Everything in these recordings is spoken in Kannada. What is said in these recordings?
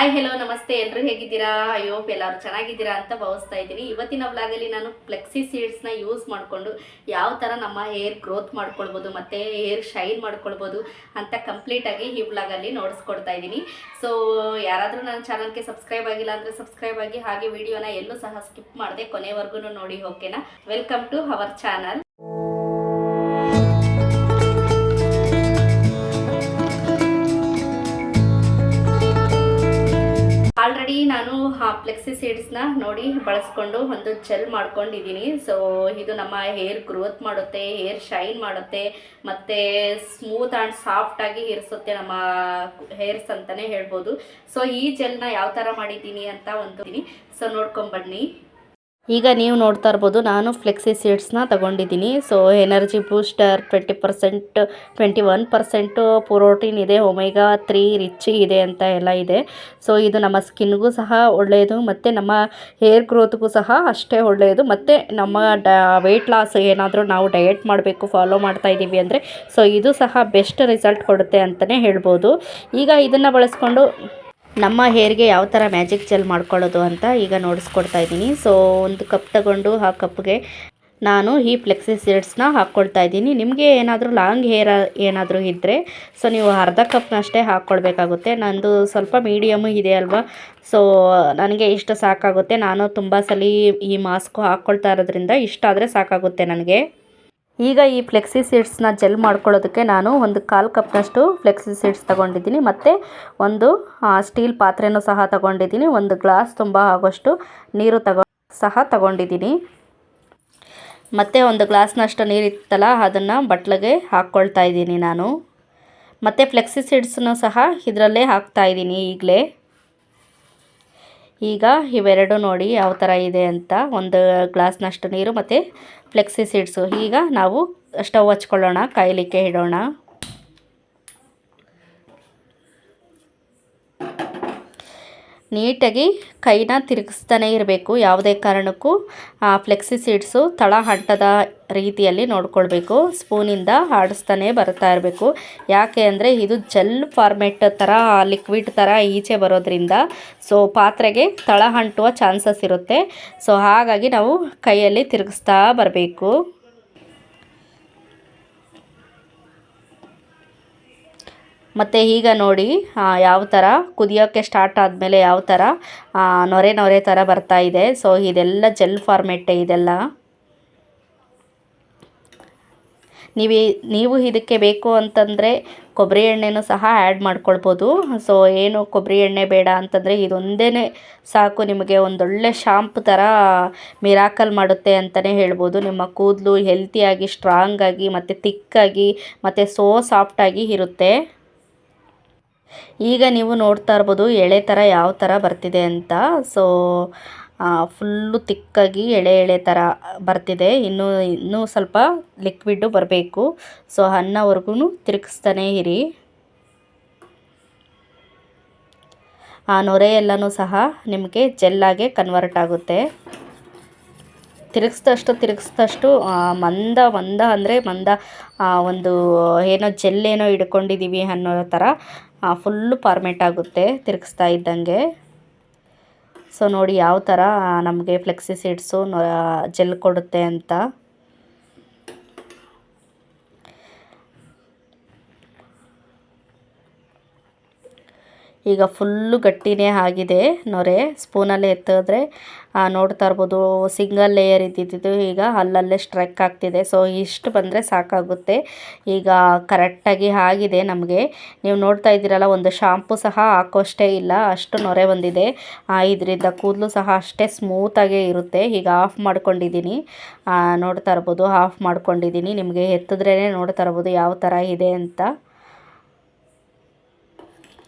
ಹಾಯ್ ಹೆಲೋ ನಮಸ್ತೆ. ಎಲ್ಲರೂ ಹೇಗಿದ್ದೀರಾ? ಅಯ್ಯೋ ಎಲ್ಲರೂ ಚೆನ್ನಾಗಿದ್ದೀರಾ ಅಂತ ಭಾವಿಸ್ತಾ ಇದ್ದೀನಿ. ಇವತ್ತಿನ ವ್ಲಾಗಲ್ಲಿ ನಾನು ಫ್ಲೆಕ್ಸಿ ಸೀಡ್ಸ್ನ ಯೂಸ್ ಮಾಡಿಕೊಂಡು ಯಾವ ಥರ ನಮ್ಮ ಹೇರ್ ಗ್ರೋತ್ ಮಾಡ್ಕೊಳ್ಬೋದು, ಮತ್ತು ಹೇರ್ ಶೈನ್ ಮಾಡ್ಕೊಳ್ಬೋದು ಅಂತ ಕಂಪ್ಲೀಟಾಗಿ ಈ ವ್ಲಾಗಲ್ಲಿ ನೋಡಿಸ್ಕೊಡ್ತಾ ಇದ್ದೀನಿ. ಸೊ ಯಾರಾದರೂ ನನ್ನ ಚಾನಲ್ಗೆ ಸಬ್ಸ್ಕ್ರೈಬ್ ಆಗಿಲ್ಲ ಅಂದರೆ ಸಬ್ಸ್ಕ್ರೈಬ್ ಆಗಿ, ಹಾಗೆ ವಿಡಿಯೋನ ಎಲ್ಲೂ ಸಹ ಸ್ಕಿಪ್ ಮಾಡದೆ ಕೊನೆವರೆಗೂ ನೋಡಿ ಓಕೆನಾ welcome to our channel flexi ಸೀಡ್ಸ್ನ ನೋಡಿ ಬಳಸ್ಕೊಂಡು ಒಂದು ಜೆಲ್ ಮಾಡ್ಕೊಂಡಿದ್ದೀನಿ ಸೊ ಇದು ನಮ್ಮ ಹೇರ್ ಗ್ರೋತ್ ಮಾಡುತ್ತೆ ಹೇರ್ ಶೈನ್ ಮಾಡುತ್ತೆ, ಮತ್ತು ಸ್ಮೂತ್ ಆ್ಯಂಡ್ ಸಾಫ್ಟಾಗಿ ಇರಿಸುತ್ತೆ ನಮ್ಮ ಹೇರ್ಸ್ ಅಂತಲೇ ಹೇಳ್ಬೋದು. ಸೊ ಈ ಜೆಲ್ನ ಯಾವ ಥರ ಮಾಡಿದ್ದೀನಿ ಅಂತ ಒಂದು ಸೊ ನೋಡ್ಕೊಂಬನ್ನಿ ಈಗ ನೀವು ನೋಡ್ತಾ ಇರ್ಬೋದು, ನಾನು ಫ್ಲೆಕ್ಸಿ ಸೀಡ್ಸ್ನ ತಗೊಂಡಿದ್ದೀನಿ. So energy booster twenty percent twenty one percent protein ಇದೆ ಒಮೆಗಾ ತ್ರೀ ರಿಚ್ ಇದೆ ಅಂತ ಎಲ್ಲ ಇದೆ. ಸೊ ಇದು ನಮ್ಮ ಸ್ಕಿನ್ಗೂ ಸಹ ಒಳ್ಳೆಯದು ಮತ್ತು ನಮ್ಮ ಹೇರ್ ಗ್ರೋತ್ಗೂ ಸಹ ಅಷ್ಟೇ ಒಳ್ಳೆಯದು ಮತ್ತು ನಮ್ಮ ಡ ವೆಯ್ಟ್ ಲಾಸ್ ಏನಾದರೂ ನಾವು ಡಯೆಟ್ ಮಾಡಬೇಕು ಫಾಲೋ ಮಾಡ್ತಾ ಇದ್ದೀವಿ ಅಂದರೆ ಸೊ ಇದು ಸಹ ಬೆಸ್ಟ್ ರಿಸಲ್ಟ್ ಕೊಡುತ್ತೆ ಅಂತಲೇ ಹೇಳ್ಬೋದು. ಈಗ ಇದನ್ನು ಬಳಸ್ಕೊಂಡು ನಮ್ಮ ಹೇರ್ಗೆ ಯಾವ ಥರ ಮ್ಯಾಜಿಕ್ ಜೆಲ್ ಮಾಡ್ಕೊಳ್ಳೋದು ಅಂತ ಈಗ ನೋಡಿಸ್ಕೊಡ್ತಾ ಇದ್ದೀನಿ. ಸೊ ಒಂದು ಕಪ್ ತಗೊಂಡು ಆ ಕಪ್ಗೆ ನಾನು ಈ ಫ್ಲೆಕ್ಸಿ ಸೀಡ್ಸ್ನ ಹಾಕ್ಕೊಳ್ತಾ ಇದ್ದೀನಿ. ನಿಮಗೆ ಏನಾದರೂ ಲಾಂಗ್ ಹೇರ್ ಏನಾದರೂ ಇದ್ದರೆ ಸೊ ನೀವು ಅರ್ಧ ಕಪ್ನಷ್ಟೇ ಹಾಕ್ಕೊಳ್ಬೇಕಾಗುತ್ತೆ. ನಂದು ಸ್ವಲ್ಪ ಮೀಡಿಯಮು ಇದೆ ಅಲ್ವಾ? ಸೊ ನನಗೆ ಇಷ್ಟು ಸಾಕಾಗುತ್ತೆ. ನಾನು ತುಂಬ ಸಲ ಈ ಮಾಸ್ಕು ಹಾಕ್ಕೊಳ್ತಾ ಇರೋದ್ರಿಂದ ಇಷ್ಟ ಆದರೆ ಸಾಕಾಗುತ್ತೆ ನನಗೆ. ಈಗ ಈ ಫ್ಲೆಕ್ಸಿ ಸೀಡ್ಸ್ನ ಜೆಲ್ ಮಾಡ್ಕೊಳ್ಳೋದಕ್ಕೆ ನಾನು ಒಂದು ಕಾಲು ಕಪ್ನಷ್ಟು ಫ್ಲೆಕ್ಸಿ ಸೀಡ್ಸ್ ತಗೊಂಡಿದ್ದೀನಿ ಮತ್ತು ಒಂದು ಸ್ಟೀಲ್ ಪಾತ್ರೆನೂ ಸಹ ತಗೊಂಡಿದ್ದೀನಿ. ಒಂದು ಗ್ಲಾಸ್ ತುಂಬ ಆಗೋಷ್ಟು ನೀರು ತಗೊ ಸಹ ತಗೊಂಡಿದ್ದೀನಿ. ಮತ್ತು ಒಂದು ಗ್ಲಾಸ್ನಷ್ಟು ನೀರು ಇತ್ತಲ್ಲ, ಅದನ್ನು ಬಟ್ಲಿಗೆ ಹಾಕ್ಕೊಳ್ತಾ ಇದ್ದೀನಿ ನಾನು. ಮತ್ತು ಫ್ಲೆಕ್ಸಿ ಸೀಡ್ಸನ್ನು ಸಹ ಇದರಲ್ಲೇ ಹಾಕ್ತಾ ಇದ್ದೀನಿ ಈಗಲೇ. ಈಗ ಇವೆರಡು ನೋಡಿ ಯಾವ ಥರ ಇದೆ ಅಂತ ಒಂದು ಗ್ಲಾಸ್ನಷ್ಟು ನೀರು ಮತ್ತು ಫ್ಲೆಕ್ಸಿ ಸೀಡ್ಸು. ಈಗ ನಾವು ಸ್ಟವ್ ಹಚ್ಕೊಳ್ಳೋಣ ಕಾಯಲಿಕ್ಕೆ ಇಡೋಣ. ನೀಟಾಗಿ ಕೈನ ತಿರುಗಿಸ್ತಾನೆ ಇರಬೇಕು. ಯಾವುದೇ ಕಾರಣಕ್ಕೂ ಆ ಫ್ಲೆಕ್ಸಿ ಸೀಡ್ಸು ತಳ ಹಂಟದ ರೀತಿಯಲ್ಲಿ ನೋಡ್ಕೊಳ್ಬೇಕು. ಸ್ಪೂನಿಂದ ಆಡಿಸ್ತಾನೆ ಬರ್ತಾ ಇರಬೇಕು. ಯಾಕೆ ಅಂದರೆ ಇದು ಜೆಲ್ ಫಾರ್ಮೆಟ್ ಥರ ಲಿಕ್ವಿಡ್ ಥರ ಈಚೆ ಬರೋದ್ರಿಂದ ಸೊ ಪಾತ್ರೆಗೆ ತಳ ಹಂಟುವ ಚಾನ್ಸಸ್ ಇರುತ್ತೆ. ಸೊ ಹಾಗಾಗಿ ನಾವು ಕೈಯಲ್ಲಿ ತಿರುಗಿಸ್ತಾ ಬರಬೇಕು. ಮತ್ತು ಈಗ ನೋಡಿ ಯಾವ ಥರ ಕುದಿಯೋಕ್ಕೆ ಸ್ಟಾರ್ಟ್ ಆದಮೇಲೆ ಯಾವ ಥರ ನೊರೆ ನೊರೆ ಥರ ಬರ್ತಾ ಇದೆ. ಸೊ ಇದೆಲ್ಲ ಜೆಲ್ ಫಾರ್ಮೆಟ್ಟೆ ಇದೆಲ್ಲ. ನೀವು ನೀವು ಇದಕ್ಕೆ ಬೇಕು ಅಂತಂದರೆ ಕೊಬ್ಬರಿ ಎಣ್ಣೆನೂ ಸಹ ಆ್ಯಡ್ ಮಾಡ್ಕೊಳ್ಬೋದು. ಸೊ ಏನು ಕೊಬ್ಬರಿ ಎಣ್ಣೆ ಬೇಡ ಅಂತಂದರೆ ಇದೊಂದೇ ಸಾಕು, ನಿಮಗೆ ಒಂದೊಳ್ಳೆ ಶಾಂಪು ಥರ ಮಿರಾಕಲ್ ಮಾಡುತ್ತೆ ಅಂತಲೇ ಹೇಳ್ಬೋದು. ನಿಮ್ಮ ಕೂದಲು ಹೆಲ್ತಿಯಾಗಿ ಸ್ಟ್ರಾಂಗಾಗಿ ಮತ್ತು ತಿಕ್ಕಾಗಿ ಮತ್ತು ಸೋ ಸಾಫ್ಟಾಗಿ ಇರುತ್ತೆ. ಈಗ ನೀವು ನೋಡ್ತಾ ಇರ್ಬೋದು ಎಳೆ ಥರ ಯಾವ ಥರ ಬರ್ತಿದೆ ಅಂತ. ಸೊ ಫುಲ್ಲು ತಿಕ್ಕಾಗಿ ಎಳೆ ಎಳೆ ಥರ ಬರ್ತಿದೆ. ಇನ್ನೂ ಇನ್ನೂ ಸ್ವಲ್ಪ ಲಿಕ್ವಿಡ್ಡು ಬರಬೇಕು. ಸೊ ಅನ್ನವರೆಗೂ ತಿರುಗಿಸ್ತಾನೇ ಇರಿ. ಆ ನೊರೆ ಎಲ್ಲನೂ ಸಹ ನಿಮಗೆ ಜೆಲ್ಲಾಗೆ ಕನ್ವರ್ಟ್ ಆಗುತ್ತೆ. ತಿರುಗಿಸ್ದಷ್ಟು ತಿರುಗಿಸ್ದಷ್ಟು ಮಂದ ಮಂದ ಅಂದರೆ ಮಂದ ಒಂದು, ಏನೋ ಜೆಲ್ಲೇನೋ ಇಟ್ಕೊಂಡಿದ್ದೀವಿ ಅನ್ನೋ ಥರ ಫುಲ್ಲು ಫಾರ್ಮೇಟ್ ಆಗುತ್ತೆ, ತಿರುಗಿಸ್ತಾ ಇದ್ದಂಗೆ. ಸೊ ನೋಡಿ ಯಾವ ಥರ ನಮಗೆ ಫ್ಲೆಕ್ಸಿ ಸೀಡ್ಸು ಜೆಲ್ ಕೊಡುತ್ತೆ ಅಂತ. ಈಗ ಫುಲ್ಲು ಗಟ್ಟಿನೇ ಆಗಿದೆ ನೊರೆ. ಸ್ಪೂನಲ್ಲಿ ಎತ್ತಿದ್ರೆ ನೋಡ್ತಾ ಇರ್ಬೋದು, ಸಿಂಗಲ್ ಲೇಯರ್ ಇದ್ದಿದ್ದು ಈಗ ಅಲ್ಲಲ್ಲೇ ಸ್ಟ್ರೈಕ್ ಆಗ್ತಿದೆ. ಸೊ, ಇಷ್ಟು ಬಂದರೆ ಸಾಕಾಗುತ್ತೆ. ಈಗ ಕರೆಕ್ಟಾಗಿ ಆಗಿದೆ ನಮಗೆ. ನೀವು ನೋಡ್ತಾ ಇದ್ದೀರಲ್ಲ, ಒಂದು ಶಾಂಪು ಸಹ ಹಾಕೋಷ್ಟೇ ಇಲ್ಲ, ಅಷ್ಟು ನೊರೆ ಬಂದಿದೆ. ಇದರಿಂದ ಕೂದಲು ಸಹ ಅಷ್ಟೇ ಸ್ಮೂತಾಗೇ ಇರುತ್ತೆ. ಈಗ ಆಫ್ ಮಾಡ್ಕೊಂಡಿದ್ದೀನಿ. ನೋಡ್ತಾ ಇರ್ಬೋದು, ಆಫ್ ಮಾಡ್ಕೊಂಡಿದ್ದೀನಿ. ನಿಮಗೆ ಎತ್ತಿದ್ರೇ ನೋಡ್ತಾ ಇರ್ಬೋದು ಯಾವ ಥರ ಇದೆ ಅಂತ.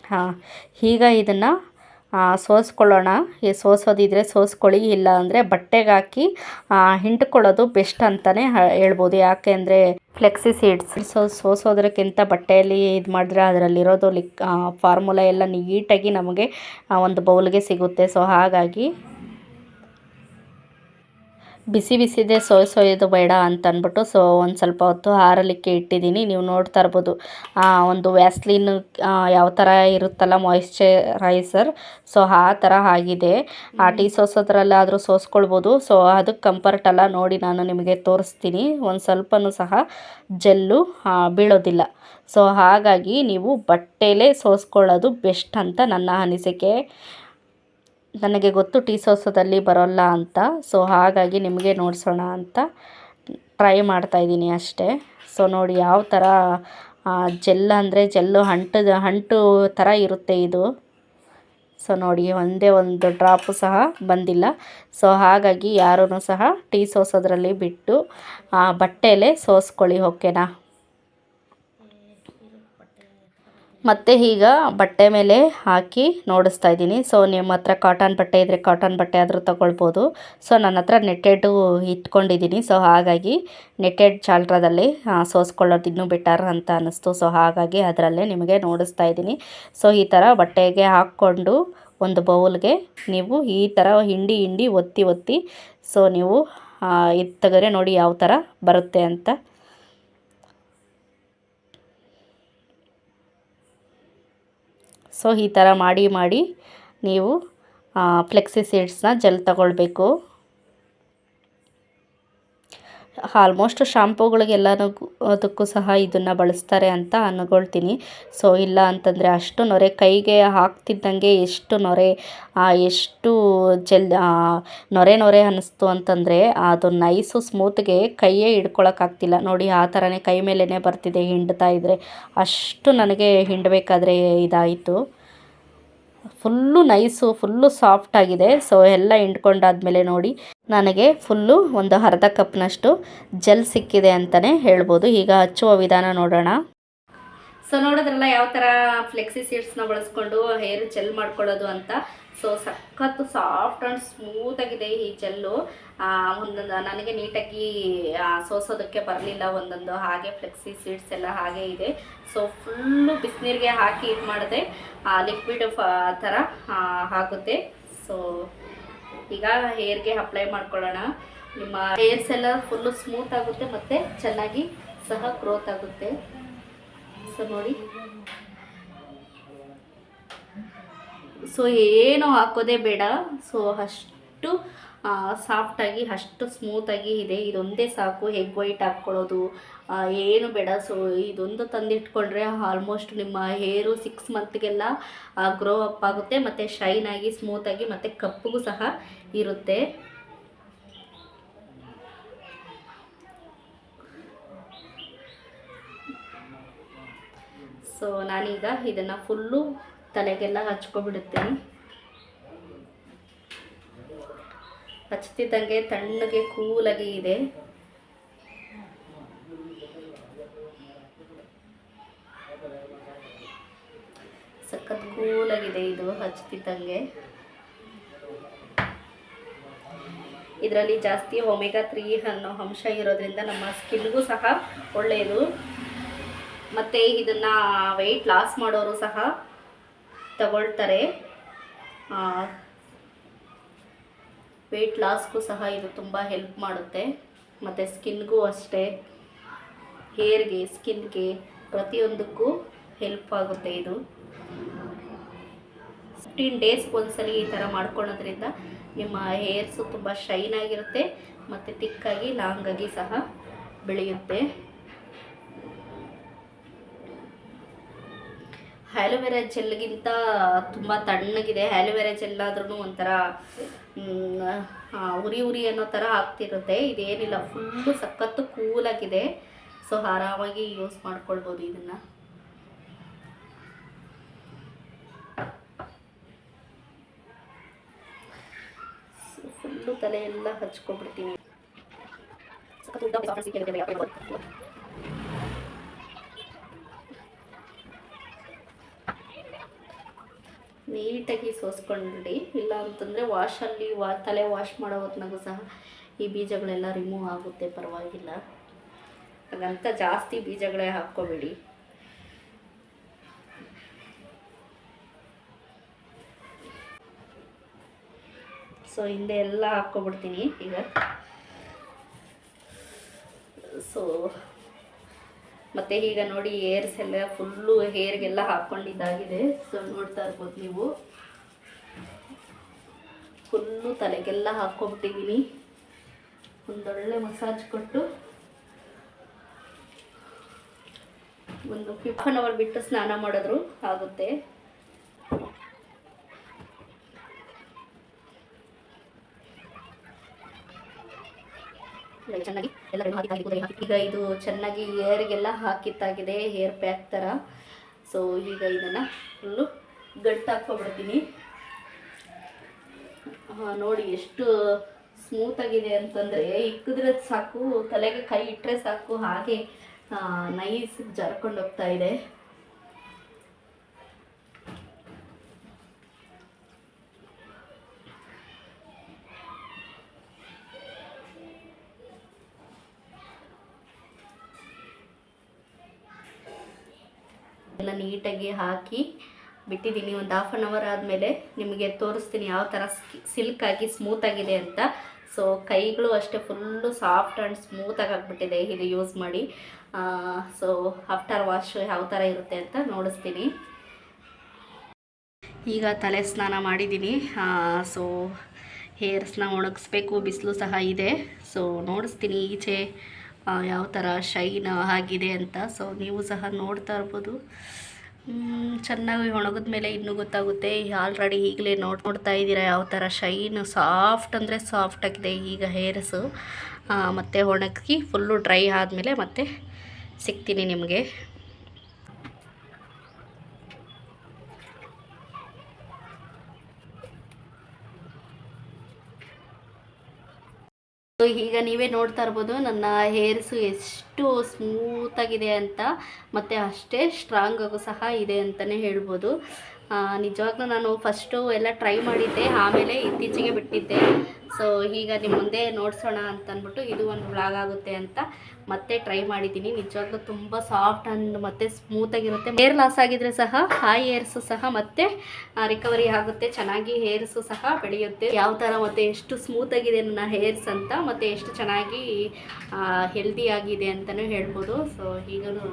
ಹಾಂ, ಈಗ ಇದನ್ನು ಸೋಸ್ಕೊಳ್ಳೋಣ. ಈ ಸೋಸೋದಿದ್ರೆ ಸೋಸ್ಕೊಳ್ಳಿ ಇಲ್ಲ ಅಂದರೆ ಬಟ್ಟೆಗೆ ಹಾಕಿ ಹಿಂಡ್ಕೊಳ್ಳೋದು ಬೆಸ್ಟ್ ಅಂತಲೇ ಹೇಳ್ಬೋದು. ಯಾಕೆ ಅಂದರೆ ಫ್ಲೆಕ್ಸಿ ಸೀಡ್ಸ್. ಸೊ, ಸೋಸೋದ್ರಕ್ಕಿಂತ ಬಟ್ಟೆಯಲ್ಲಿ ಇದು ಮಾಡಿದ್ರೆ ಅದರಲ್ಲಿರೋದು ಲಿಕ್ ಫಾರ್ಮುಲಾ ಎಲ್ಲ ನೀಟಾಗಿ ನಮಗೆ ಒಂದು ಬೌಲ್ಗೆ ಸಿಗುತ್ತೆ. ಸೊ, ಹಾಗಾಗಿ ಬಿಸಿ ಬಿಸಿದೆ ಸೋಯ್ ಸೋಯೋದು ಬೇಡ ಅಂತ ಅಂದ್ಬಿಟ್ಟು ಸೊ ಒಂದು ಸ್ವಲ್ಪ ಹೊತ್ತು ಆರಲಿಕ್ಕೆ ಇಟ್ಟಿದ್ದೀನಿ. ನೀವು ನೋಡ್ತಾ ಇರ್ಬೋದು. ಒಂದು ವ್ಯಾಸ್ಲಿನ್ ಯಾವ ಥರ ಇರುತ್ತಲ್ಲ ಮಾಯಿಶ್ಚರೈಸರ್ ಸೊ ಆ ಥರ ಆಗಿದೆ. ಆ ಟೀ ಸೋಸೋದ್ರಲ್ಲಾದರೂ ಸೋಸ್ಕೊಳ್ಬೋದು. ಸೊ ಅದಕ್ಕೆ ಕಂಫರ್ಟ್ ಅಲ್ಲ ನೋಡಿ ನಾನು ನಿಮಗೆ ತೋರಿಸ್ತೀನಿ. ಒಂದು ಸ್ವಲ್ಪನೂ ಸಹ ಜೆಲ್ಲು ಬೀಳೋದಿಲ್ಲ. ಸೊ ಹಾಗಾಗಿ ನೀವು ಬಟ್ಟೆಲೇ ಸೋಸ್ಕೊಳ್ಳೋದು ಬೆಸ್ಟ್ ಅಂತ ನನ್ನ ಅನಿಸಿಕೆ. ನನಗೆ ಗೊತ್ತು ಟೀ ಸೋಸೋದಲ್ಲಿ ಬರೋಲ್ಲ ಅಂತ. ಸೊ ಹಾಗಾಗಿ ನಿಮಗೆ ನೋಡಿಸೋಣ ಅಂತ ಟ್ರೈ ಮಾಡ್ತಾಯಿದ್ದೀನಿ ಅಷ್ಟೇ. ಸೊ ನೋಡಿ ಯಾವ ಥರ ಜೆಲ್ ಅಂದರೆ ಜೆಲ್ಲು ಅಂಟದ ಅಂಟು ಥರ ಇರುತ್ತೆ ಇದು. ಸೊ ನೋಡಿ ಒಂದೇ ಒಂದು ಡ್ರಾಪು ಸಹ ಬಂದಿಲ್ಲ. ಸೊ ಹಾಗಾಗಿ ಯಾರೂ ಸಹ ಟೀ ಸೋಸೋದ್ರಲ್ಲಿ ಬಿಟ್ಟು ಆ, ಬಟ್ಟೆಲೇ ಸೋಸ್ಕೊಳ್ಳಿ ಓಕೆನಾ ಮತ್ತು ಈಗ ಬಟ್ಟೆ ಮೇಲೆ ಹಾಕಿ ನೋಡಿಸ್ತಾ ಇದ್ದೀನಿ. ಸೊ ನಿಮ್ಮ ಹತ್ರ ಕಾಟನ್ ಬಟ್ಟೆ ಇದ್ದರೆ ಕಾಟನ್ ಬಟ್ಟೆ ಆದರೂ ತಗೊಳ್ಬೋದು. ಸೊ ನನ್ನ ಹತ್ರ ನೆಟ್ಟೆಡು ಇಟ್ಕೊಂಡಿದ್ದೀನಿ. ಸೊ ಹಾಗಾಗಿ ನೆಟ್ಟೆಡ್ ಚಾಲ್ರದಲ್ಲಿ ಸೋಸ್ಕೊಳ್ಳೋದು ಇನ್ನೂ ಬೆಟರ್ ಅಂತ ಅನ್ನಿಸ್ತು. ಸೊ ಹಾಗಾಗಿ ಅದರಲ್ಲೇ ನಿಮಗೆ ನೋಡಿಸ್ತಾ ಇದ್ದೀನಿ. ಸೊ ಈ ಥರ ಬಟ್ಟೆಗೆ ಹಾಕ್ಕೊಂಡು ಒಂದು ಬೌಲ್ಗೆ ನೀವು ಈ ಥರ ಹಿಂಡಿ ಹಿಂಡಿ ಒತ್ತಿ ಒತ್ತಿ ಸೊ ನೀವು ಇದು ತೆಗೆದ್ರೆ ನೋಡಿ ಯಾವ ಥರ ಬರುತ್ತೆ ಅಂತ ಸೊ ಈ ಥರ ಮಾಡಿ ಮಾಡಿ ನೀವು ಫ್ಲೆಕ್ಸಿ ಸೀಡ್ಸ್ನ ಜಲ್ ತಗೊಳ್ಬೇಕು. ಆಲ್ಮೋಸ್ಟ್ ಶಾಂಪೂಗಳಿಗೆಲ್ಲನೂ ಅದಕ್ಕೂ ಸಹ ಇದನ್ನು ಬಳಸ್ತಾರೆ ಅಂತ ಅಂದ್ಕೊಳ್ತೀನಿ ಸೊ ಇಲ್ಲ ಅಂತಂದರೆ ಅಷ್ಟು ನೊರೆ ಕೈಗೆ ಹಾಕ್ತಿದ್ದಂಗೆ ಎಷ್ಟು ನೊರೆ ಎಷ್ಟು ಜೆಲ್ ನೊರೆ ನೊರೆ ಅನ್ನಿಸ್ತು ಅಂತಂದರೆ ಅದು ನೈಸು ಸ್ಮೂತ್ಗೆ ಕೈಯೇ ಹಿಡ್ಕೊಳಕ್ಕಾಗ್ತಿಲ್ಲ. ನೋಡಿ ಆ ಥರನೇ ಕೈ ಮೇಲೇ ಬರ್ತಿದೆ, ಹಿಂಡ್ತಾ ಇದ್ದರೆ ಅಷ್ಟು ನನಗೆ ಹಿಂಡಬೇಕಾದ್ರೆ ಇದಾಯಿತು. ಫುಲ್ಲು ನೈಸು, ಫುಲ್ಲು ಸಾಫ್ಟ್ ಆಗಿದೆ. ಸೊ ಎಲ್ಲ ಹಿಂಡ್ಕೊಂಡಾದ್ಮೇಲೆ ನೋಡಿ, ನನಗೆ ಫುಲ್ಲು ಒಂದು ಅರ್ಧ ಕಪ್ನಷ್ಟು ಜೆಲ್ ಸಿಕ್ಕಿದೆ ಅಂತಲೇ ಹೇಳ್ಬೋದು. ಈಗ ಹಚ್ಚುವ ವಿಧಾನ ನೋಡೋಣ. ಸೊ ನೋಡಿದ್ರಲ್ಲ ಯಾವ ಥರ ಫ್ಲೆಕ್ಸಿ ಸೀಡ್ಸ್ನ ಬಳಸ್ಕೊಂಡು ಹೇರ್ ಜೆಲ್ ಮಾಡ್ಕೊಳ್ಳೋದು ಅಂತ. ಸೊ ಸಖತ್ತು ಸಾಫ್ಟ್ ಆ್ಯಂಡ್ ಸ್ಮೂತ್ ಆಗಿದೆ ಈ ಜೆಲ್ಲು ಒಂದೊಂದು ನನಗೆ ನೀಟಾಗಿ ಸೋಸೋದಕ್ಕೆ ಬರಲಿಲ್ಲ ಒಂದೊಂದು. ಹಾಗೆ ಫ್ಲೆಕ್ಸಿ ಸೀಡ್ಸ್ ಎಲ್ಲ ಹಾಗೆ ಇದೆ. ಸೊ ಫುಲ್ಲು ಬಿಸಿನೀರಿಗೆ ಹಾಕಿ ಇದು ಮಾಡಿದೆ ಲಿಕ್ವಿಡ್ ಥರ ಹಾಕುತ್ತೆ ಸೊ ಈಗ ಹೇರ್ಗೆ ಅಪ್ಲೈ ಮಾಡ್ಕೊಳ್ಳೋಣ. ನಿಮ್ಮ ಹೇರ್ಸ್ ಎಲ್ಲ ಫುಲ್ಲು ಸ್ಮೂತ್ ಆಗುತ್ತೆ ಮತ್ತು ಚೆನ್ನಾಗಿ ಸಹ ಗ್ರೋತ್ ಆಗುತ್ತೆ. ಸೊ ನೋಡಿ. ಸೊ ಏನು ಹಾಕೋದೇ ಬೇಡ. ಸೊ ಅಷ್ಟು ಸಾಫ್ಟಾಗಿ, ಅಷ್ಟು ಸ್ಮೂತಾಗಿ ಇದೆ. ಇದೊಂದೇ ಸಾಕು. ಎಗ್ ವೈಟ್ ಹಾಕ್ಕೊಳ್ಳೋದು ಏನು ಬೇಡ. ಸೊ ಇದೊಂದು ತಂದಿಟ್ಕೊಂಡ್ರೆ ಆಲ್ಮೋಸ್ಟ್ ನಿಮ್ಮ ಹೇರು ಸಿಕ್ಸ್ ಮಂತ್ಗೆಲ್ಲ ಗ್ರೋ ಅಪ್ ಆಗುತ್ತೆ. ಮತ್ತು ಶೈನ್ ಆಗಿ ಸ್ಮೂತಾಗಿ ಮತ್ತು ಕಪ್ಪಿಗೂ ಸಹ ಇರುತ್ತೆ. ಸೊ ನಾನೀಗ ಇದನ್ನು ಫುಲ್ಲು ತಲೆಗೆಲ್ಲ ಹಚ್ಕೊಬಿಡುತ್ತೆ. ಹಚ್ತಿದ್ದಂಗೆ ತಣ್ಣಗೆ ಕೂಲಾಗಿ ಇದೆ. ಸಖತ್ ಕೂಲಾಗಿದೆ ಇದು ಹಚ್ತಿದ್ದಂಗೆ ಇದರಲ್ಲಿ ಜಾಸ್ತಿ ಒಮೆಗಾ ತ್ರೀ ಅನ್ನೋ ಅಂಶ ಇರೋದ್ರಿಂದ ನಮ್ಮ ಸ್ಕಿನ್ಗೂ ಸಹ ಒಳ್ಳೆಯದು ಮತ್ತು ಇದನ್ನು ವೆಯ್ಟ್ ಲಾಸ್ ಮಾಡೋರು ಸಹ ತಗೊಳ್ತಾರೆ. ವೆಯ್ಟ್ ಲಾಸ್ಗೂ ಸಹ ಇದು ತುಂಬ ಹೆಲ್ಪ್ ಮಾಡುತ್ತೆ. ಮತ್ತು ಸ್ಕಿನ್ಗೂ ಅಷ್ಟೇ. ಹೇರ್ಗೆ ಸ್ಕಿನ್ಗೆ ಪ್ರತಿಯೊಂದಕ್ಕೂ ಹೆಲ್ಪ್ ಆಗುತ್ತೆ ಇದು. ಫಿಫ್ಟೀನ್ ಡೇಸ್ ಒಂದ್ಸಲ ಈ ಥರ ಮಾಡ್ಕೊಳ್ಳೋದ್ರಿಂದ ನಿಮ್ಮ ಹೇರ್ಸು ತುಂಬ ಶೈನ್ ಆಗಿರುತ್ತೆ, ಮತ್ತು ತಿಕ್ಕಾಗಿ ಲಾಂಗಾಗಿ ಸಹ ಬೆಳೆಯುತ್ತೆ. ಆ್ಯಲೋವೆರಾ ಜೆಲ್ಗಿಂತ ತುಂಬ ತಣ್ಣಗಿದೆ. ಹ್ಯಾಲೋವೆರ ಜೆಲ್ ಆದ್ರೂ ಒಂಥರ ಉರಿ ಉರಿ ಅನ್ನೋ ಥರ ಆಗ್ತಿರುತ್ತೆ. ಇದೇನಿಲ್ಲ ಫುಲ್ಲು ಸಖತ್ತು ಕೂಲಾಗಿದೆ ಸೊ ಆರಾಮಾಗಿ ಯೂಸ್ ಮಾಡ್ಕೊಳ್ಬೋದು ಇದನ್ನು. ಫುಲ್ಲು ತಲೆ ಎಲ್ಲ ಹಚ್ಕೊಬಿಡ್ತೀನಿ ಸಖತ್ ಉದ್ದ ಸಾಫ್ಟ್ ಸಿಕ್ಕಿರುತ್ತೆ ಯಾಕೆ ಗೊತ್ತಿಲ್ಲ. ನೀಟಾಗಿ ಸೋಸ್ಕೊಂಡ್ಬಿಡಿ. ಇಲ್ಲ ಅಂತಂದರೆ ವಾಶಲ್ಲಿ ವಾ, ತಲೆ ವಾಶ್ ಮಾಡೋ ಹೊತ್ನಾಗೂ ಸಹ ಈ ಬೀಜಗಳೆಲ್ಲ ರಿಮೂವ್ ಆಗುತ್ತೆ, ಪರವಾಗಿಲ್ಲ. ಹಾಗಂತ ಜಾಸ್ತಿ ಬೀಜಗಳೇ ಹಾಕ್ಕೋಬೇಡಿ. ಸೊ ಹಿಂದೆ ಎಲ್ಲ ಹಾಕ್ಕೊಬಿಡ್ತೀನಿ ಈಗ. ಸೊ ಮತ್ತು ಈಗ ನೋಡಿ ಏರ್ಸ್ ಎಲ್ಲ ಫುಲ್ಲು ಹೇರ್ಗೆಲ್ಲ ಹಾಕ್ಕೊಂಡಿದ್ದಾಗಿದೆ ಸೊ ನೋಡ್ತಾ ಇರ್ಬೋದು ನೀವು. ಫುಲ್ಲು ತಲೆಗೆಲ್ಲ ಹಾಕ್ಕೊಬಿಟ್ಟಿದ್ದೀನಿ ಒಂದೊಳ್ಳೆ ಮಸಾಜ್ ಕೊಟ್ಟು ಒಂದು ಫಿಫ್ಟನ್ ಅವರ್ ಬಿಟ್ಟು ಸ್ನಾನ ಮಾಡಿದ್ರು, ಆಗುತ್ತೆ. ಇಲ್ಲ, ಚೆನ್ನಾಗಿ. ಎಲ್ಲರೂ ಹಾಕಿ ಕೂದಲಿಗೆ ಹಾಕಿ ಈಗ ಇದು ಚೆನ್ನಾಗಿ ಏರ್ಗೆಲ್ಲ ಹಾಕಿತ್ತಾಗಿದೆ ಹೇರ್ ಪ್ಯಾಕ್ ಥರ ಸೊ ಈಗ ಇದನ್ನು ಫುಲ್ಲು ಗಂಟು ಹಾಂ ನೋಡಿ ಎಷ್ಟು ಸ್ಮೂತಾಗಿದೆ ಅಂತಂದರೆ ಇಕ್ಕಿದ್ರೆ ಸಾಕು ತಲೆಗೆ ಕೈ ಇಟ್ಟರೆ ಸಾಕು ಹಾಗೆ ನೈಸ್ ಜರ್ಕೊಂಡು ಹೋಗ್ತಾ ಇದೆ ಎಲ್ಲ ನೀಟಾಗಿ ಹಾಕಿ ಬಿಟ್ಟಿದ್ದೀನಿ. ಒಂದು ಹಾಫ್ ಆನ್ ಅವರ್ ಆದಮೇಲೆ ನಿಮಗೆ ತೋರಿಸ್ತೀನಿ ಯಾವ ಥರ ಸಿಲ್ಕ್ ಆಗಿ ಸ್ಮೂತ್ ಆಗಿದೆ ಅಂತ. ಸೊ ಕೈಗಳು ಅಷ್ಟೇ ಫುಲ್ಲು ಸಾಫ್ಟ್ ಆ್ಯಂಡ್ ಸ್ಮೂತಾಗಿ ಆಗಿಬಿಟ್ಟಿದೆ ಇದು ಯೂಸ್ ಮಾಡಿ. ಸೊ ಆಫ್ಟರ್ ವಾಶ್ ಯಾವ ಥರ ಇರುತ್ತೆ ಅಂತ ನೋಡಿಸ್ತೀನಿ. ಈಗ ತಲೆ ಸ್ನಾನ ಮಾಡಿದ್ದೀನಿ. ಸೊ ಹೇರ್ಸ್ನ ಒಣಗಿಸ್ಬೇಕು, ಬಿಸಿಲು ಸಹ ಇದೆ. ಸೊ ನೋಡಿಸ್ತೀನಿ ಈಚೆ ಯಾವ ಥರ ಶೈನ್ ಆಗಿದೆ ಅಂತ. ಸೊ ನೀವು ಸಹ ನೋಡ್ತಾ ಇರ್ಬೋದು. ಚೆನ್ನಾಗಿ ಒಣಗಿದ ಮೇಲೆ ಇನ್ನೂ ಗೊತ್ತಾಗುತ್ತೆ. ಆಲ್ರೆಡಿ ಈಗಲೇ ನೋಡ್, ನೋಡ್ತಾ ಇದ್ದೀರಾ ಯಾವ ಥರ ಶೈನ್ ಸಾಫ್ಟ್ ಅಂದರೆ ಸಾಫ್ಟ್ ಆಗಿದೆ ಈಗ ಹೇರ್ಸು ಮತ್ತು ಒಣಗಿ ಫುಲ್ಲು ಡ್ರೈ ಆದಮೇಲೆ ಮತ್ತೆ ಸಿಗ್ತೀನಿ ನಿಮಗೆ. ಸೊ ಈಗ ನೀವೇ ನೋಡ್ತಾ ಇರ್ಬೋದು ನನ್ನ ಹೇರ್ಸು ಎಷ್ಟು ಸ್ಮೂತಾಗಿದೆ ಅಂತ, ಮತ್ತು ಅಷ್ಟೇ ಸ್ಟ್ರಾಂಗ್ ಆಗು ಸಹ ಇದೆ ಅಂತಲೇ ಹೇಳ್ಬೋದು. ನಿಜವಾಗ್ಲೂ ನಾನು ಫಸ್ಟು ಎಲ್ಲ ಟ್ರೈ ಮಾಡಿದ್ದೆ, ಆಮೇಲೆ ಇತ್ತೀಚೆಗೆ ಬಿಟ್ಟಿದ್ದೆ. ಸೊ ಈಗ ನಿಮ್ಮ ಮುಂದೆ ನೋಡ್ಸೋಣ ಅಂತ ಅಂದ್ಬಿಟ್ಟು ಇದು ಒಂದು ವ್ಲಾಗ್ ಆಗುತ್ತೆ ಅಂತ ಮತ್ತೆ ಟ್ರೈ ಮಾಡಿದ್ದೀನಿ. ನಿಜವಾಗ್ಲೂ ತುಂಬ ಸಾಫ್ಟ್ ಆ್ಯಂಡ್ ಮತ್ತು ಸ್ಮೂತಾಗಿರುತ್ತೆ ಹೇರ್ ಲಾಸ್ ಆಗಿದ್ರೆ ಸಹ ಹೈ ಹೇರ್ಸು ಸಹ ಮತ್ತೆ ರಿಕವರಿ ಆಗುತ್ತೆ. ಚೆನ್ನಾಗಿ ಹೇರ್ಸು ಸಹ ಬೆಳೆಯುತ್ತೆ. ಯಾವ ಥರ ಮತ್ತು ಎಷ್ಟು ಸ್ಮೂತಾಗಿದೆ ನನ್ನ ಹೇರ್ಸ್ ಅಂತ ಮತ್ತು ಎಷ್ಟು ಚೆನ್ನಾಗಿ ಹೆಲ್ದಿ ಆಗಿದೆ ಅಂತಲೂ ಹೇಳ್ಬೋದು. ಸೊ ಈಗಲೂ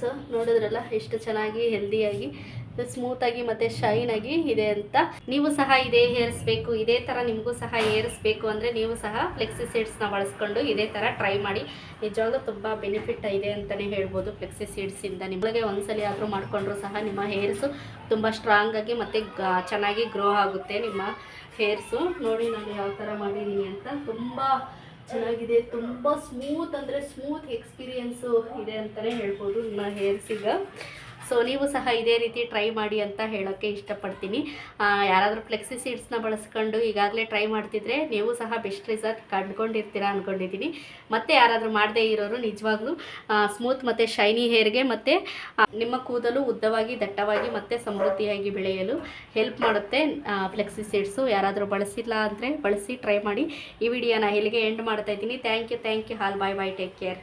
ಸೊ ನೋಡಿದ್ರಲ್ಲ ಎಷ್ಟು ಚೆನ್ನಾಗಿ ಹೆಲ್ದಿಯಾಗಿ ಸ್ಮೂತಾಗಿ ಮತ್ತು ಶೈನಾಗಿ ಇದೆ ಅಂತ. ನೀವು ಸಹ ಇದೇ ಹೇರಿಸ್ಬೇಕು ಇದೇ ಥರ ನಿಮಗೂ ಸಹ ಏರಿಸ್ಬೇಕು ಅಂದರೆ ನೀವು ಸಹ ಫ್ಲೆಕ್ಸಿ ಸೀಡ್ಸ್ನ ಬಳಸ್ಕೊಂಡು ಇದೇ ಥರ ಟ್ರೈ ಮಾಡಿ. ನಿಜವಾಗ್ಲೂ ತುಂಬ ಬೆನಿಫಿಟ್ ಇದೆ ಅಂತಲೇ ಹೇಳ್ಬೋದು ಫ್ಲೆಕ್ಸಿ ಸೀಡ್ಸಿಂದ ನಿಮಗೆ ಒಂದ್ಸಲಿ ಆದರೂ ಮಾಡಿಕೊಂಡ್ರು ಸಹ ನಿಮ್ಮ ಹೇರ್ಸು ತುಂಬ ಸ್ಟ್ರಾಂಗಾಗಿ ಮತ್ತು ಚೆನ್ನಾಗಿ ಗ್ರೋ ಆಗುತ್ತೆ ನಿಮ್ಮ ಹೇರ್ಸು ನೋಡಿ ನಾನು ಯಾವ ಥರ ಮಾಡಿದ್ದೀನಿ ಅಂತ. ತುಂಬ ಚೆನ್ನಾಗಿದೆ ತುಂಬ ಸ್ಮೂತ್ ಅಂದರೆ ಸ್ಮೂತ್ ಎಕ್ಸ್ಪೀರಿಯೆನ್ಸು ಇದೆ ಅಂತಲೇ ಹೇಳ್ಬೋದು ನಿಮ್ಮ ಹೇರ್ಸಿಗ ಸೊ ನೀವು ಸಹ ಇದೇ ರೀತಿ ಟ್ರೈ ಮಾಡಿ ಅಂತ ಹೇಳೋಕ್ಕೆ ಇಷ್ಟಪಡ್ತೀನಿ. ಯಾರಾದರೂ ಫ್ಲೆಕ್ಸಿ ಸೀಡ್ಸ್ನ ಬಳಸ್ಕೊಂಡು ಈಗಾಗಲೇ ಟ್ರೈ ಮಾಡ್ತಿದ್ರೆ ನೀವು ಸಹ ಬೆಸ್ಟ್ ರಿಸಲ್ಟ್ ಕಂಡುಕೊಂಡಿರ್ತೀರಾ ಅಂದ್ಕೊಂಡಿದ್ದೀನಿ ಮತ್ತು ಯಾರಾದರೂ ಮಾಡದೇ ಇರೋರು ನಿಜವಾಗ್ಲೂ ಸ್ಮೂತ್ ಮತ್ತು ಶೈನಿ ಹೇರ್ಗೆ ಮತ್ತು ನಿಮ್ಮ ಕೂದಲು ಉದ್ದವಾಗಿ, ದಟ್ಟವಾಗಿ ಮತ್ತು ಸಮೃದ್ಧಿಯಾಗಿ ಬೆಳೆಯಲು ಹೆಲ್ಪ್ ಮಾಡುತ್ತೆ ಫ್ಲೆಕ್ಸಿ ಸೀಡ್ಸು ಯಾರಾದರೂ ಬಳಸಿಲ್ಲ ಅಂದರೆ ಬಳಸಿ ಟ್ರೈ ಮಾಡಿ. ಈ ವಿಡಿಯೋನ ಇಲ್ಲಿಗೆ ಎಂಡ್ ಮಾಡ್ತಾ ಇದ್ದೀನಿ. Thank you thank you all bye bye take care